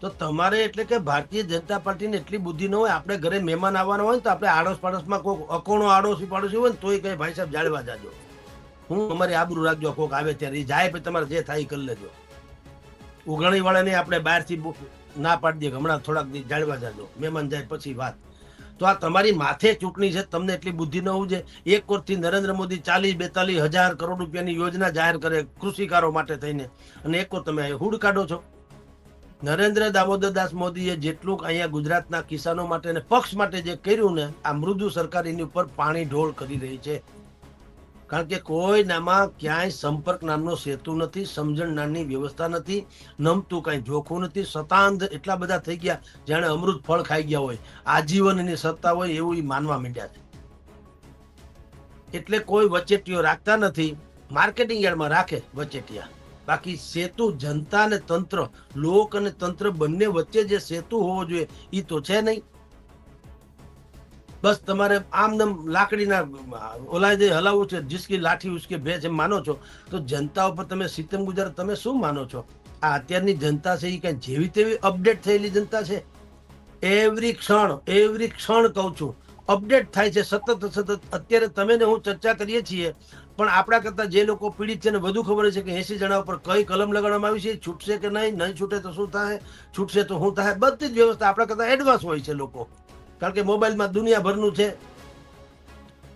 તો તમારે એટલે કે ભારતીય જનતા પાર્ટીને એટલી બુદ્ધિ ન હોય, આપણે ઘરે મહેમાન આવવાના હોય ને તો આપણે આડોશ પાડોશમાં કોઈક અકોણો આડોશી પાડોશી હોય ને તોય કઈ ભાઈ સાહેબ જાળવા જાજો. હું અમારી આબરૂ રાખજો, કોક આવે ત્યારે. જાય પછી તમારે જે થાય કરી લેજો. ઉઘાણી વાળાને આપણે બહારથી ના પાડી દઈએ હમણાં થોડાક દિવસ જાળવા જાજો. મહેમાન જાય પછી વાત. તો આ તમારી માથે ચૂંટણી છે, તમને એટલી બુદ્ધિ ન હોવું છે એક કોરથી નરેન્દ્ર મોદી ચાલીસ, બેતાલીસ હજાર કરોડ રૂપિયાની યોજના જાહેર કરે કૃષિકારો માટે થઈને. અને એક કોર તમે હુડ કાઢો છો. નરેન્દ્ર દામોદર દાસ મોદીએ જેટલું અહીંયા ગુજરાતના કિસાનો માટે અને પક્ષ માટે જે કર્યું ને, આ મૃદુ સરકાર એની ઉપર પાણી ઢોળ કરી રહી છે. કારણ કે કોઈ નામાં ક્યાંય સંપર્ક નામનો સેતુ નથી, સમજણ નામની વ્યવસ્થા નથી, નમતું કાંઈ જોખું નથી, સતાંધ એટલા બધા થઈ ગયા જાણે અમૃત ફળ ખાઈ ગયા હોય. આજીવન એની સત્તા હોય એવું એ માનવા માંડ્યા છે. એટલે કોઈ વચેટીઓ રાખતા નથી, માર્કેટિંગ યાર્ડમાં રાખે વચેટિયા. બાકી સેતુ, જનતા અને તંત્ર, લોક અને તંત્ર બંને વચ્ચે જે સેતુ હોવો જોઈએ એ તો છે નહીં. બસ તમારે આમ નમ લાકડીના ઓલા જે હલાવવું છે, જીસકી લાઠી ઉસકે ભેજ એમ માનો છો, તો જનતા ઉપર તમે સિતમ ગુજાર, તમે શું માનો છો? આ અત્યારની જનતા છે એ કઈ જેવી તેવી અપડેટ થયેલી જનતા છે? એવરી ક્ષણ એવરી ક્ષણ કહું છું અપડેટ થાય છે, સતત સતત. અત્યારે તમે ને હું ચર્ચા કરીએ છીએ, પણ આપણા કરતાં જે લોકો પીડિત છે ને વધુ ખબર છે કે એસી જણા ઉપર કઈ કલમ લગાડવામાં આવી છે છૂટશે કે નહીં નહીં છૂટે તો શું થાય, છૂટશે તો શું થાય. બધી જ વ્યવસ્થા આપણા કરતાં એડવાન્સ હોય છે લોકો. કારણ કે મોબાઈલમાં દુનિયાભરનું છે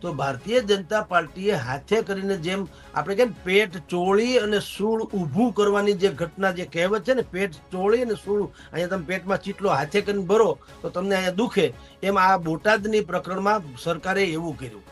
તો ભારતીય જનતા પાર્ટીએ હાથે કરીને જેમ આપણે કેમ પેટ ચોળી અને સૂળ ઊભું કરવાની જે ઘટના જે કહેવત છે ને, પેટ ચોળી અને સૂળ, અહીંયા તમે પેટમાં ચીટલો હાથે કરીને ભરો, તો તમને અહીંયા દુખે. એમ આ બોટાદની પ્રકરણમાં સરકારે એવું કર્યું.